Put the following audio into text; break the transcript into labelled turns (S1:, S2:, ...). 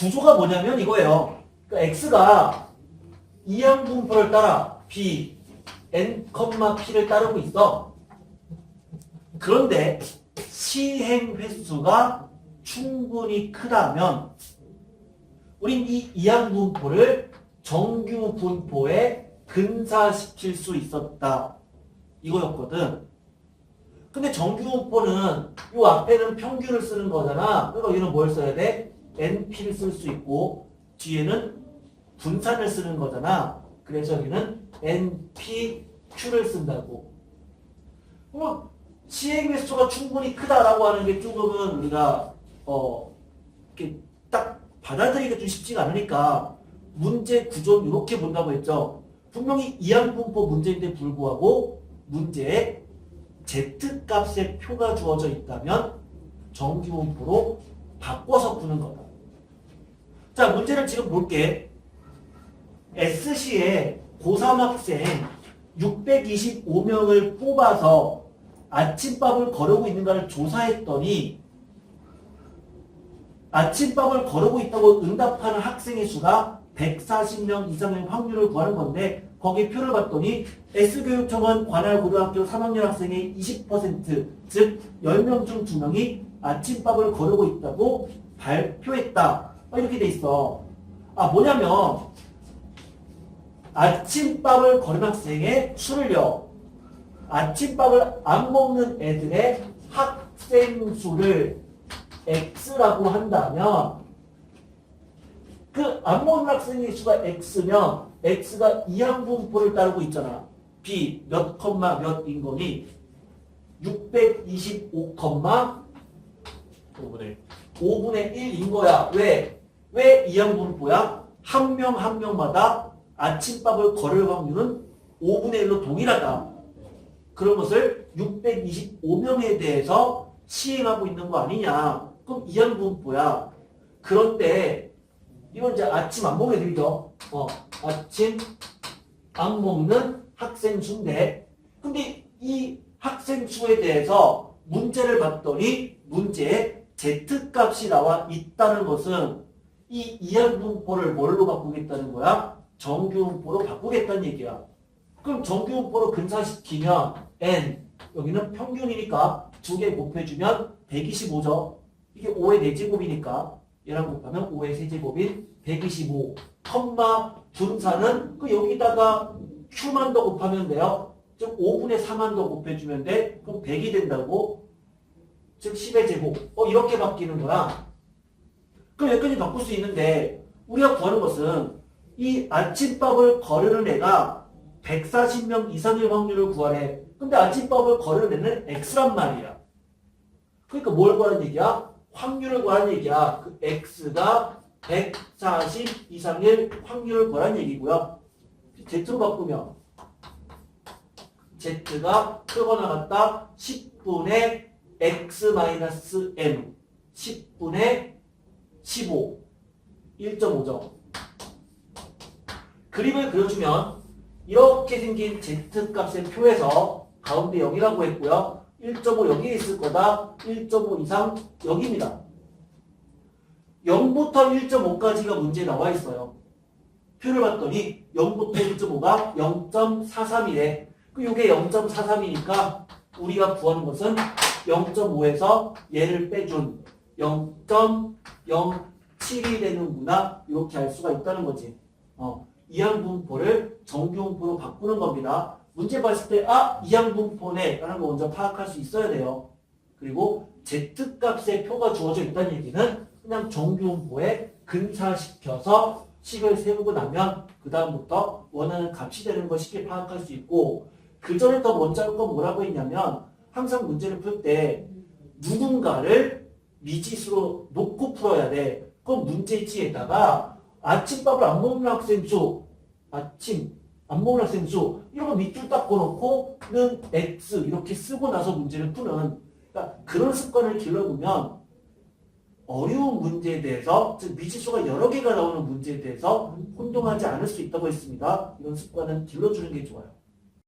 S1: 구조가 뭐냐면 이거예요. 그러니까 x가 이항분포를 따라 b n, p를 따르고 있어. 그런데 시행 횟수가 충분히 크다면 우린 이 이항분포를 정규 분포에 근사시킬 수 있었다. 이거였거든. 근데 정규 분포는 이 앞에는 평균을 쓰는 거잖아. 그러니까 여기는 뭘 써야 돼? NP를 쓸 수 있고 뒤에는 분산을 쓰는 거잖아. 그래서 여기는 NPQ를 쓴다고. 그럼 시행 횟수가 충분히 크다라고 하는 게 조금은 우리가 어 이렇게 딱 받아들이기가 좀 쉽지가 않으니까 문제 구조는 이렇게 본다고 했죠. 분명히 이항분포 문제인데 불구하고 문제에 Z값의 표가 주어져 있다면 정기분포로 바꿔서 푸는 거다. 자, 문제를 지금 볼게. SC에 고3 학생 625명을 뽑아서 아침밥을 거르고 있는가를 조사했더니 아침밥을 거르고 있다고 응답하는 학생의 수가 140명 이상의 확률을 구하는 건데 거기 표를 봤더니 S교육청은 관할 고등학교 3학년 학생의 20%, 즉 10명 중 2명이 아침밥을 거르고 있다고 발표했다. 어, 이렇게 돼 있어. 아 뭐냐면 아침밥을 거른 학생의 수를요. 아침밥을 안 먹는 애들의 학생 수를 X라고 한다면 그 안 먹는 학생의 수가 X면 X가 이항분포를 따르고 있잖아. B 몇 컴마 몇인 거니 625 컴마
S2: 5분의
S1: 5분의 1인 거야. 왜? 왜 이항분포야? 한 명 한 명마다 아침밥을 거를 확률은 5분의 1로 동일하다. 그런 것을 625명에 대해서 시행하고 있는 거 아니냐. 그럼 이항분포야. 그런데 이건 이제 아침 안 먹는 애들이죠. 어, 아침 안 먹는 학생 수인데 근데 이 학생 수에 대해서 문제를 봤더니 문제에 Z값이 나와 있다는 것은 이 이항분포를 뭘로 바꾸겠다는 거야? 정규분포로 바꾸겠다는 얘기야. 그럼 정규분포로 근사시키면 n 여기는 평균이니까 두 개 곱해주면 125죠. 이게 5의 4제곱이니까 얘랑 곱하면 5의 세제곱인 125 컴마 분사는 그 여기다가 q만 더 곱하면 돼요. 즉 5분의 4만 더 곱해주면 돼. 그럼 100이 된다고. 즉 10의 제곱. 어 이렇게 바뀌는 거야. 그럼 여기까지 바꿀 수 있는데 우리가 구하는 것은 이 아침밥을 거르는 애가 140명 이상의 확률을 구하래. 근데 아침밥을 거르는 애는 x란 말이야. 그러니까 뭘 구하는 얘기야? 확률을 구하는 얘기야. 그 x가 140 이상의 확률을 구하는 얘기고요. z로 바꾸면 z가 크거나 같다 10분의 x-m 10분의 15 1.5죠. 그림을 그려주면 이렇게 생긴 z값의 표에서 가운데 0이라고 했고요. 1.5 여기에 있을 거다. 1.5 이상 여기입니다. 0부터 1.5까지가 문제에 나와 있어요. 표를 봤더니 0부터 1.5가 0.43이래. 그 이게 0.43이니까 우리가 구하는 것은 0.5에서 얘를 빼준 0.07이 되는구나 이렇게 알 수가 있다는 거지. 어, 이항분포를 정규분포로 바꾸는 겁니다. 문제 봤을 때 아, 이항분포네 라는 거 먼저 파악할 수 있어야 돼요. 그리고 Z값의 표가 주어져 있다는 얘기는 그냥 정규분포에 근사시켜서 식을 세우고 나면 그 다음부터 원하는 값이 되는 걸 쉽게 파악할 수 있고 그 전에 더 먼저 할건 뭐라고 했냐면 항상 문제를 풀 때 누군가를 미지수로 놓고 풀어야 돼. 그럼 문제지에다가 아침밥을 안 먹는 학생 수, 아침 안 먹는 학생 수 이런 거 밑줄 딱 꺼놓고는 x 이렇게 쓰고 나서 문제를 푸는 그러니까 그런 습관을 길러보면 어려운 문제에 대해서 즉 미지수가 여러 개가 나오는 문제에 대해서 혼동하지 않을 수 있다고 했습니다. 이런 습관은 길러주는 게 좋아요.